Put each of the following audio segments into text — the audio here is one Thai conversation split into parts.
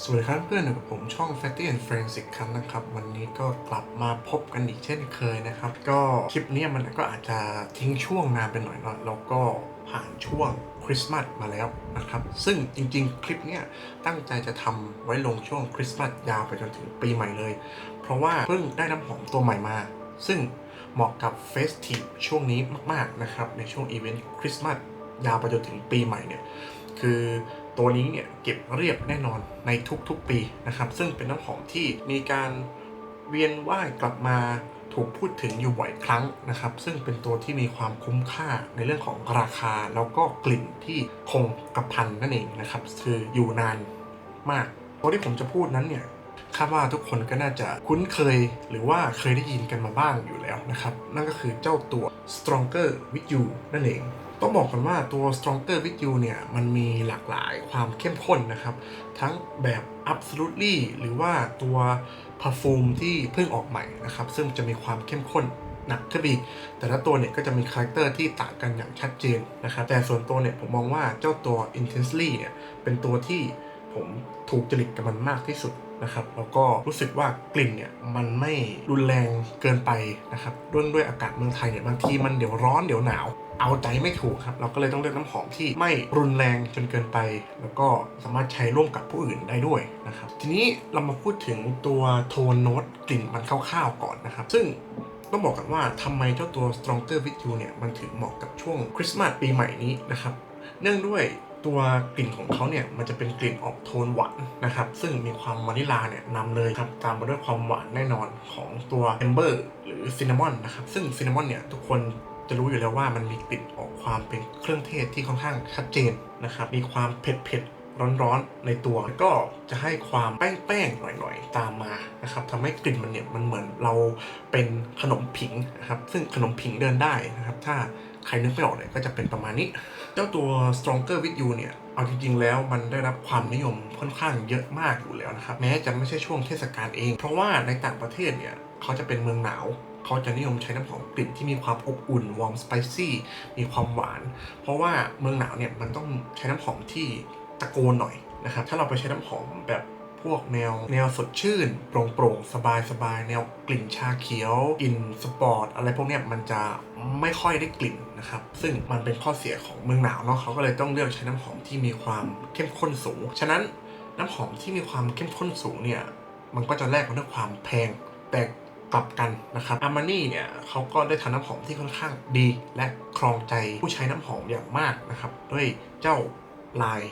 สวัสดีครับเพื่อนกับผมช่อง Fatty and Friends อีกครั้งนะครับ วันนี้ก็กลับมาพบกันอีกเช่นเคยนะครับ ก็คลิปนี้มันก็อาจจะทิ้งช่วงนานไปหน่อยเนาะแล้วก็ผ่านช่วงคริสต์มาสมาแล้วนะครับ ซึ่งจริงๆ คลิปเนี้ยตั้งใจจะทำไว้ลงช่วงคริสต์มาสยาวไปจนถึงปีใหม่เลย เพราะว่าเพิ่งได้น้ำหอมตัวใหม่มา ซึ่งเหมาะกับเฟสทีฟช่วงนี้มากๆนะครับในช่วงอีเวนต์คริสต์มาสยาวไปจนถึงปีใหม่เนี่ยคือ ตัวนี้เนี่ยเก็บเรียบแน่นอนในทุกๆปีนะครับ ซึ่งเป็นน้ำหอมที่มีการเวียนว่ายกลับมาถูกพูดถึงอยู่บ่อยครั้งนะครับ ซึ่งเป็นตัวที่มีความคุ้มค่าในเรื่องของราคาแล้วก็กลิ่นที่คงกระพันนั่นเองนะครับ คืออยู่นานมาก ตัวที่ผมจะพูดนั้นเนี่ย คาดว่าทุกคนก็น่าจะคุ้นเคยหรือว่าเคยได้ยินกันมาบ้างอยู่แล้วนะครับ นั่นก็คือเจ้าตัว Stronger with You นั่นเอง ต้องบอกกันว่าตัว Stronger with You เนี่ย มันมีหลากหลายความเข้มข้นนะครับ ทั้งแบบ Absolutely หรือว่าตัว Perfume ที่เพิ่งออกใหม่นะครับ ซึ่งจะมีความเข้มข้นหนักขึ้นอีกแต่ละตัวเนี่ยก็จะมีคาแรคเตอร์ที่ต่างกันอย่างชัดเจนนะครับ แต่ส่วนตัวเนี่ยผมมองว่าเจ้าตัว Intensely เนี่ยเป็นตัวที่ผมถูกจริตกับมันมากที่สุด นะครับแล้วก็รู้สึกว่ากลิ่นเนี่ยมันไม่รุนแรงเกินไปนะครับด้วยด้วยอากาศเมืองไทยเนี่ยบางทีมันเดี๋ยวร้อนเดี๋ยวหนาว เอาใจไม่ถูกครับเราก็เลยต้องเลือกน้ำหอมที่ไม่รุนแรงจนเกินไป แล้วก็สามารถใช้ร่วมกับผู้อื่นได้ด้วยนะครับทีนี้เรามาพูดถึงตัวโทนโน้ตกลิ่นมันคร่าวๆก่อนนะครับซึ่งต้องบอกกันว่าทำไมเจ้าตัว Stronger with You เนี่ยมันถึงเหมาะกับช่วงคริสต์มาสปีใหม่นี้นะครับเนื่องด้วย ตัวกลิ่นของเขาเนี่ยมันจะเป็นกลิ่นออกโทนหวานนะครับ ซึ่งมีความวานิลาเนี่ยนำเลยครับตามมาด้วยความหวานแน่นอนของตัวเอมเบอร์หรือซินนามอนนะครับซึ่งซินนามอนเนี่ยทุกคนจะรู้อยู่แล้วว่ามันมีกลิ่นออกความเป็นเครื่องเทศที่ค่อนข้างชัดเจนนะครับมีความเผ็ดเผ็ดร้อนๆในตัวแล้วก็จะให้ความแป้งๆหน่อยๆตามมานะครับทำให้กลิ่นมันเนี่ยมันเหมือนเราเป็นขนมผิงนะครับซึ่งขนมผิงเดินได้นะครับถ้า ใครนึกไม่ออกเนี่ยก็จะเป็นประมาณนี้ เจ้าตัว Stronger with You เนี่ย เอาจริงๆแล้วมันได้รับความนิยมค่อนข้างเยอะมากอยู่แล้วนะครับ แม้จะไม่ใช่ช่วงเทศกาลเอง เพราะว่าในต่างประเทศเนี่ย เขาจะเป็นเมืองหนาวเขาจะนิยมใช้น้ำหอมกลิ่นที่มีความอบอุ่น วอร์มสไปซี่ มีความหวาน เพราะว่าเมืองหนาวเนี่ยมันต้องใช้น้ำหอมที่ตะโกนหน่อยนะครับ ถ้าเราไปใช้น้ำหอมแบบ พวกแนว แนวสดชื่นโปร่งโปร่งสบายสบายแนวกลิ่นชาเขียวกลิ่นสปอร์ตอะไรพวกเนี้ยมันจะไม่ค่อยได้กลิ่นนะครับ ซึ่งมันเป็นข้อเสียของเมืองหนาวเนาะเขาก็เลยต้องเลือกใช้น้ำหอมที่มีความเข้มข้นสูง ฉะนั้นน้ำหอมที่มีความเข้มข้นสูงเนี่ยมันก็จะแลกมาด้วยความแพงแต่กลับกันนะครับอามานี่เนี่ยเขาก็ได้ทำน้ำหอมที่ค่อนข้างดี และครองใจผู้ใช้น้ำหอมอย่างมากนะครับ ด้วยเจ้าลาย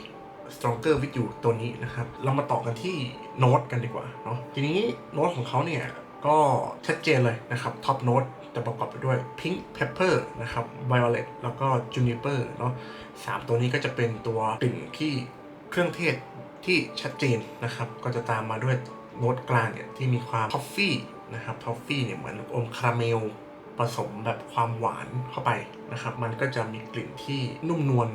Stronger with You ตัวนี้นะครับ เรามาต่อกันที่โน้ตกันดีกว่าเนาะทีนี้โน้ตของเขาเนี่ยก็ชัดเจนเลยนะครับท็อปโน้ตจะประกอบไปด้วย Pink Pepper นะครับ Violet แล้วก็ Juniper เนาะสามตัวนี้ก็จะเป็นตัวกลิ่นที่เครื่องเทศที่ชัดเจนนะครับ ก็จะตามมาด้วยโน้ตกลางเนี่ยที่มีความทอฟฟี่นะครับทอฟฟี่เนี่ยเหมือนอมคาราเมลผสมแบบความหวานเข้าไปนะครับ มันก็จะมีกลิ่นที่นุ่มนวล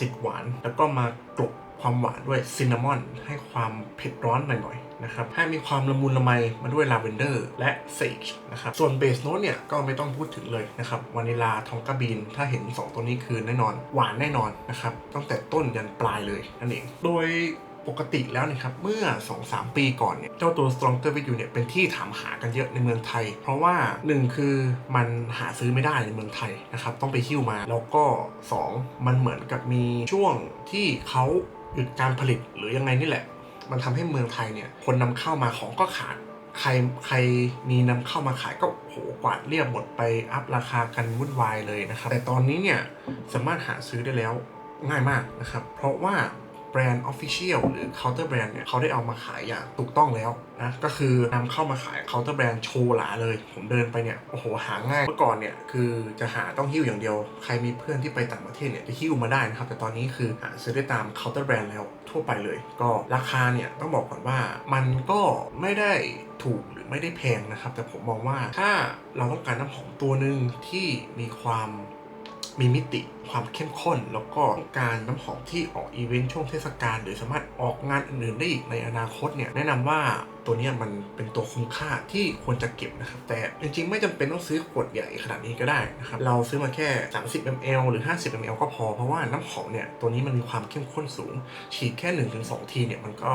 ติดหวาน แล้วก็มากลบ ความหวานด้วยซินนามอน ให้ความเผ็ดร้อนหน่อยๆนะครับให้มีความละมุนละไมมาด้วยลาเวนเดอร์และเซจนะครับส่วนเบสโน้ตเนี่ยก็ไม่ต้องพูดถึงเลยนะครับวานิลาทองกาบีน ถ้าเห็น 2 ตัวนี้คือแน่นอน หวานแน่นอนนะครับตั้งแต่ต้นยันปลายเลยนั่นเองโดยปกติแล้วนะครับเมื่อ 2-3 ปีก่อนเนี่ยเจ้าตัว Stronger with You เนี่ยเป็นที่ถามหากันเยอะในเมืองไทย เพราะว่า 1 คือมันหาซื้อไม่ได้ในเมืองไทยนะครับต้องไปหิ้วมา แล้วก็ 2 มันเหมือนกับมีช่วงที่เขา หยุดการผลิตหรือยังไงนี่แหละ มันทำให้เมืองไทยเนี่ยคนนำเข้ามาของก็ขาดใครใครมีนำเข้ามาขายก็โหกวาดเรียบหมดไปอัพราคากันวุ่นวายเลยนะครับ แต่ตอนนี้เนี่ยสามารถหาซื้อได้แล้วง่ายมากนะครับ เพราะว่า แบรนด์ Official หรือ Counter Brand เนี่ยเขาได้เอามาขายอย่างถูกต้องแล้วนะก็คือนำเข้ามาขาย Counter Brand โชว์หลาเลย ผมเดินไปเนี่ยโอ้โหหาง่ายเมื่อก่อนเนี่ยคือจะหาต้องหิ้วอย่างเดียว ใครมีเพื่อนที่ไปต่างประเทศเนี่ยจะหิ้วมาได้นะครับ แต่ตอนนี้คือหาซื้อได้ตาม Counter Brand แล้วทั่วไปเลย ก็ราคาเนี่ยต้องบอกก่อนว่ามันก็ไม่ได้ถูกหรือไม่ได้แพงนะครับ แต่ผมมองว่าถ้าเราต้องการน้ำหอมตัวหนึ่งที่มีความ มีมิติความเข้มข้น แล้วก็การน้ำหอมที่ออกอีเวนต์ช่วงเทศกาลหรือสามารถออกงานอื่นๆได้อีกในอนาคตเนี่ยแนะนำว่าตัวนี้มันเป็นตัวคุ้มค่าที่ควรจะเก็บนะครับ แต่จริงๆ ไม่จำเป็นต้องซื้อขวดใหญ่ขนาดนี้ก็ได้นะครับ เราซื้อมาแค่ 30 ml หรือ 50 ml ก็พอ เพราะว่าน้ำหอมเนี่ยตัวนี้มันมีความเข้มข้นสูง ฉีดแค่ 1-2 ทีเนี่ยมันก็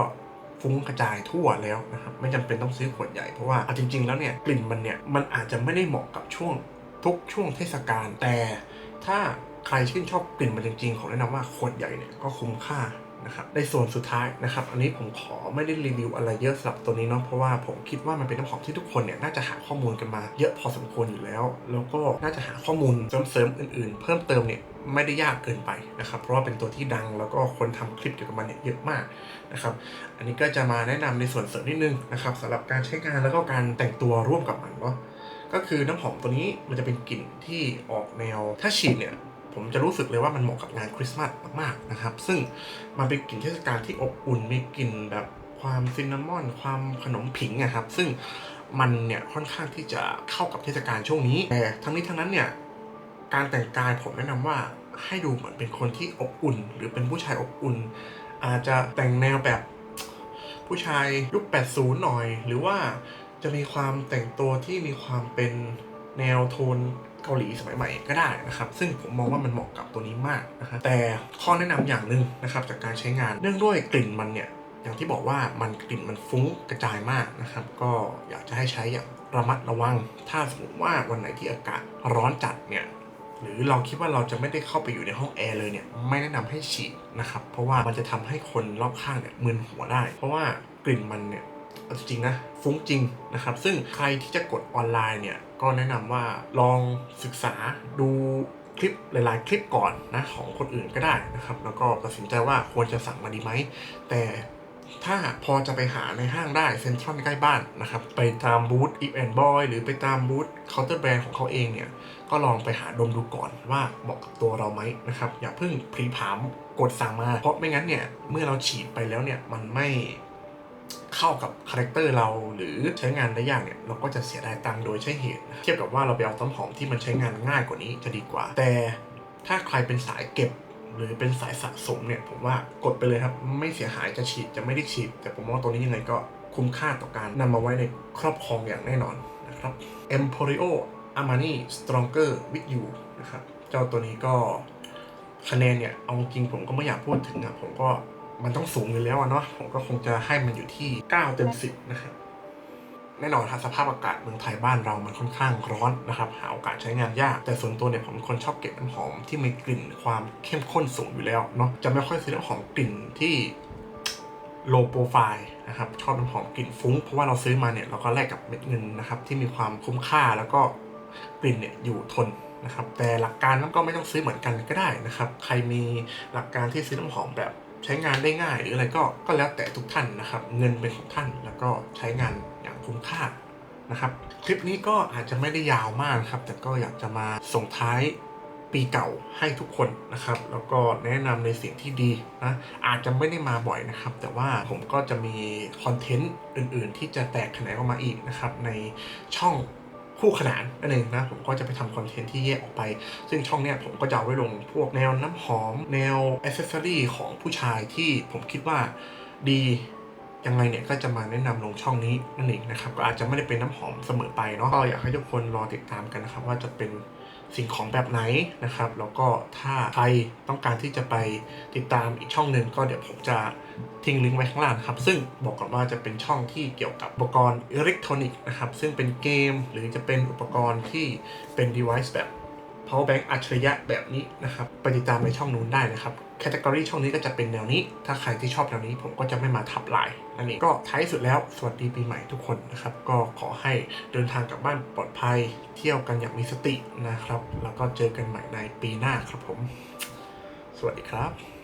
ฟูฟุ้งกระจายทั่วแล้วนะครับไม่จำเป็นต้องซื้อขวดใหญ่เพราะว่าเอาจริง ๆ แล้วเนี่ยกลิ่นมันเนี่ยมันอาจจะไม่ได้เหมาะกับช่วงทุกช่วงเทศกาลแต่ ถ้าใครชื่นชอบกลิ่นมันจริงๆ ขอแนะนำว่าขวดใหญ่เนี่ยก็คุ้มค่านะครับในส่วนสุดท้ายนะครับ อันนี้ผมขอไม่ได้รีวิวอะไรเยอะสำหรับตัวนี้เนาะเพราะว่าผมคิดว่ามันเป็นน้ำหอมที่ทุกคนเนี่ยน่าจะหาข้อมูลกันมาเยอะพอสมควรอยู่แล้ว แล้วก็น่าจะหาข้อมูลเสริมๆอื่นๆ เพิ่มเติมเนี่ยไม่ได้ยากเกินไปนะครับ เพราะว่าเป็นตัวที่ดังแล้วก็คนทำคลิปเกี่ยวกับมันเนี่ยเยอะมากนะครับ อันนี้ก็จะมาแนะนำในส่วนเสริมนิดนึงนะครับสำหรับการใช้งานแล้วก็การแต่งตัวร่วมกับมันเนาะ ก็คือน้ำหอมตัวนี้มันจะเป็นกลิ่นที่ออกแนว ถ้าฉีดเนี่ย ผมจะรู้สึกเลยว่ามันเหมาะกับงานคริสต์มาสมากๆนะครับ ซึ่งมันเป็นกลิ่นเทศกาลที่อบอุ่นมีกลิ่นแบบความซินนามอน ความขนมผิงอะครับ ซึ่งมันเนี่ยค่อนข้างที่จะเข้ากับเทศกาลช่วงนี้แต่ทั้งนี้ทั้งนั้นเนี่ยการแต่งกายผมแนะนำว่าให้ดูเหมือนเป็นคนที่อบอุ่น หรือเป็นผู้ชายอบอุ่น อาจจะแต่งแนวแบบผู้ชายยุค80 หน่อย หรือว่า จะมีความแต่งตัวที่มีความเป็นแนวโทนเกาหลีสมัยใหม่ก็ได้นะครับ ซึ่งผมมองว่ามันเหมาะกับตัวนี้มากนะครับแต่ข้อแนะนำอย่างหนึ่งนะครับจากการใช้งานเนื่องด้วยกลิ่นมันเนี่ยอย่างที่บอกว่ามันกลิ่นมันฟุ้งกระจายมากนะครับ ก็อยากจะให้ใช้อย่างระมัดระวัง ถ้าสมมติว่าวันไหนที่อากาศร้อนจัดเนี่ยหรือเราคิดว่าเราจะไม่ได้เข้าไปอยู่ในห้องแอร์เลยเนี่ยไม่แนะนำให้ฉีดนะครับเพราะว่ามันจะทำให้คนรอบข้างเนี่ยมึนหัวได้ เพราะว่ากลิ่นมันเนี่ย เอาจริงนะฟุ้งจริงนะครับ ซึ่งใครที่จะกดออนไลน์เนี่ยก็แนะนำว่าลองศึกษาดูคลิปหลาย ๆ คลิปก่อนนะของคนอื่นก็ได้นะครับ แล้วก็ตัดสินใจว่าควรจะสั่งมาดีไหม แต่ถ้าพอจะไปหาในห้างได้เซ็นทรัลใกล้บ้านนะครับ ไปตามบูธอีแอนบอยหรือไปตามบูธเคาน์เตอร์แบรนด์ของเขาเองเนี่ย ก็ลองไปหาดมดูก่อนว่าเหมาะกับตัวเราไหมนะครับ อย่าเพิ่งพลีผามกดสั่งมา เพราะไม่งั้นเนี่ย เมื่อเราฉีดไปแล้วเนี่ย มันไม่ เข้ากับคาแรคเตอร์เราหรือใช้งานได้ยากเนี่ยเราก็จะเสียดายตังค์โดยใช่เหตุ เทียบกับว่าเราไปเอาต้นหอมที่มันใช้งานง่ายกว่านี้จะดีกว่า แต่ถ้าใครเป็นสายเก็บหรือเป็นสายสะสมเนี่ยผมว่ากดไปเลยครับ ไม่เสียหายจะฉีดจะไม่ได้ฉีด แต่ผมว่าตัวนี้ยังไงก็คุ้มค่าต่อการนำมาไว้ในครอบครองอย่างแน่นอนนะครับ Emporio Armani Stronger with You นะครับ เจ้าตัวนี้ก็คะแนนเนี่ย เอาจริงผมก็ไม่อยากพูดถึงอะผมก็ มันต้องสูงอยู่แล้วเนาะผมก็คงจะให้มันอยู่ที่ 9 เต็ม 10 นะครับ แน่นอนครับสภาพอากาศเมืองไทยบ้านเรามันค่อนข้างร้อนนะครับ หาโอกาสใช้งานยาก แต่ส่วนตัวเนี่ยผมเป็นคนชอบเก็บน้ำหอมที่มีกลิ่นความเข้มข้นสูงอยู่แล้วเนาะจะไม่ค่อยซื้อน้ำหอมกลิ่นที่โลโปรไฟล์นะครับชอบน้ำหอมกลิ่นฟุ้ง เพราะว่าเราซื้อมาเนี่ยเราก็แลกกับเม็ดเงินนะครับที่มีความคุ้มค่าแล้วก็กลิ่นเนี่ยอยู่ทนนะครับแต่หลักการนั้นก็ไม่ต้องซื้อเหมือนกันก็ได้นะครับ ใครมีหลักการที่ซื้อน้ำหอมแบบ ใช้งานได้ง่ายหรืออะไรก็ก็แล้วแต่ทุกท่านนะครับ เงินเป็นของท่านแล้วก็ใช้งานอย่างคุ้มค่านะครับ คลิปนี้ก็อาจจะไม่ได้ยาวมากครับ แต่ก็อยากจะมาส่งท้ายปีเก่าให้ทุกคนนะครับ แล้วก็แนะนำในสิ่งที่ดีนะอาจจะไม่ได้มาบ่อยนะครับ แต่ว่าผมก็จะมีคอนเทนต์อื่น ๆ ที่จะแตกแขนงออกมาอีกนะครับในช่อง คู่ขนานนั่นเองนะผมก็จะไปทำคอนเทนต์ที่แยกออกไป ซึ่งช่องเนี้ยผมก็จะเอาไว้ลงพวกแนวน้ำหอม แนวอ c เซอรี่ของผู้ชายที่ผมคิดว่าดียังไงเนี่ยก็จะมาแนะนำลงช่องนี้นั่นเองนะครับก็อาจจะไม่ได้เป็นน้ำหอมเสมอไปเนาะก็อยากให้ทุกคนรอติดตามกันนะครับว่าจะเป็น สิ่งของแบบไหนนะครับ แล้วก็ถ้าใครต้องการที่จะไปติดตามอีกช่องหนึ่งก็เดี๋ยวผมจะทิ้งลิงก์ไว้ข้างล่างนะครับ ซึ่งบอกก่อนว่าจะเป็นช่องที่เกี่ยวกับอุปกรณ์อิเล็กทรอนิกส์นะครับ ซึ่งเป็นเกมหรือจะเป็นอุปกรณ์ที่เป็น device แบบ power bank อัจฉริยะแบบนี้นะครับ ไปติดตามในช่องนู้นได้นะครับ แคตตากรีช่องนี้ก็จะเป็นแนวนี้ ถ้าใครที่ชอบแนวนี้ผมก็จะไม่มาทับลายนั่นเองก็ท้ายสุดแล้วสวัสดีปีใหม่ทุกคนนะครับ ก็ขอให้เดินทางกลับบ้านปลอดภัย เที่ยวกันอย่างมีสตินะครับ แล้วก็เจอกันใหม่ในปีหน้าครับผม สวัสดีครับ